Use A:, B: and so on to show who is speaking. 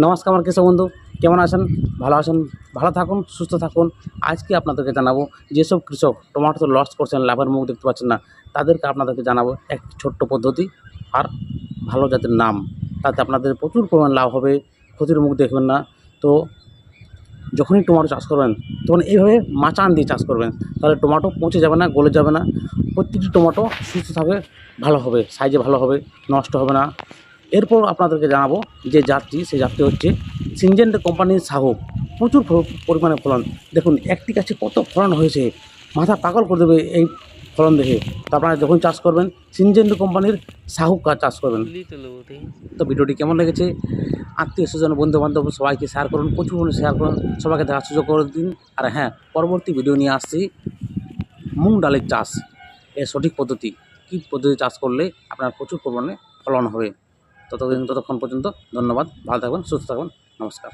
A: নমস্কার আমার কৃষক বন্ধু, কেমন আছেন? ভালো আছেন? ভালো থাকুন, সুস্থ থাকুন। আজকে আপনাদেরকে জানাব, যেসব কৃষক টমাটো লস করছেন, লাভের মুখ দেখতে পাচ্ছেন না, তাদেরকে আপনাদেরকে জানাব এক ছোট্ট পদ্ধতি আর ভালো জাতের নাম। তাতে আপনাদের প্রচুর পরিমাণ লাভ হবে, ক্ষতির মুখ দেখবেন না। তো যখনই টমেটো চাষ করবেন, তখন এইভাবে মাচান দিয়ে চাষ করবেন, তাহলে টমেটো পচে যাবে না, গলে যাবে না। প্রত্যেকটি টমেটো সুস্থ থাকবে ভালো হবে সাইজে ভালো হবে, নষ্ট হবে না। এরপর আপনাদেরকে জানাব যে জাতটি সেই জাতটি হচ্ছে সিনজেন্ট কোম্পানির সাহু প্রচুর পরিমাণে ফলন। দেখুন, একটি গাছে কত ফলন হয়েছে। মাথা পাগল করে দেবে এই ফলন দেখে। তো আপনারা যখন চাষ করবেন, সিনজেন্ট কোম্পানির সাহু চাষ করবেন। তো ভিডিওটি কেমন লেগেছে? আত্মীয় স্বজন বন্ধু বান্ধব সবাইকে শেয়ার করুন। প্রচুর শেয়ার করুন। সবাইকে দেখার সুযোগ করে দিন। আর হ্যাঁ পরবর্তী ভিডিও নিয়ে আসছি। মুগ ডালের চাষ। এর সঠিক পদ্ধতি, কী পদ্ধতি চাষ করলে আপনার প্রচুর পরিমাণে ফলন হবে? ততদিন ততক্ষণ পর্যন্ত ধন্যবাদ ভালো থাকবেন সুস্থ থাকবেন নমস্কার।